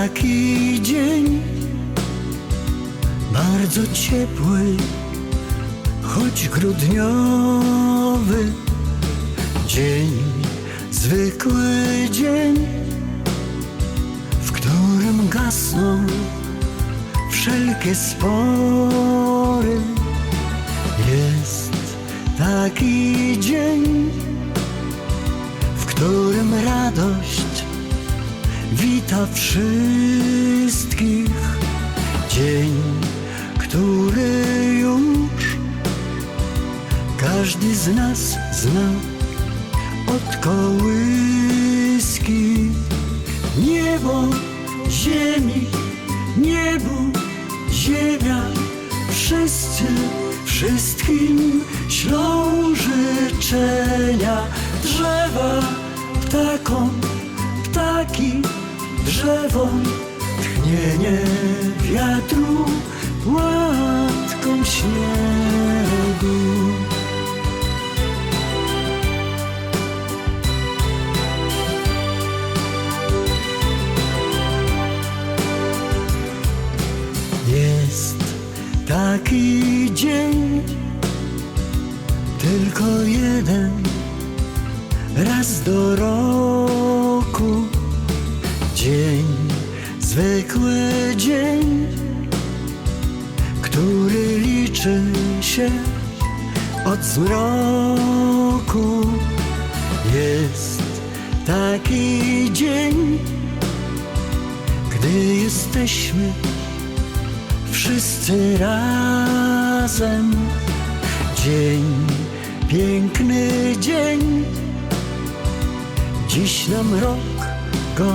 taki dzień. Bardzo ciepły, choć grudniowy Dzień, zwykły dzień W którym gasną wszelkie spory. Jest taki dzień, w którym radość wita wszystkich. Dzień, który już każdy z nas zna od kołyski. Niebo, ziemi, niebu, ziemia, wszyscy wszystkim ślą życzenia. Drzewa, ptakom, ptaki, drzewom, tchnienie wiatru, łatką śniegu. Jest taki dzień, tylko jeden raz do roku. Zwykły dzień, który liczy się od zmroku. Jest taki dzień, gdy jesteśmy wszyscy razem. Dzień, piękny dzień, dziś nam rok go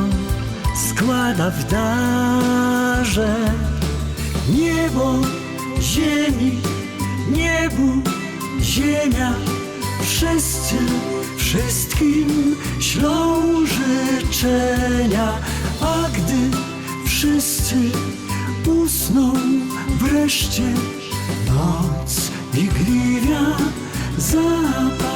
składa w darze. Niebo, ziemi, niebu, ziemia, wszyscy wszystkim ślą życzenia, a gdy wszyscy usną wreszcie noc wigliwia zapadnie.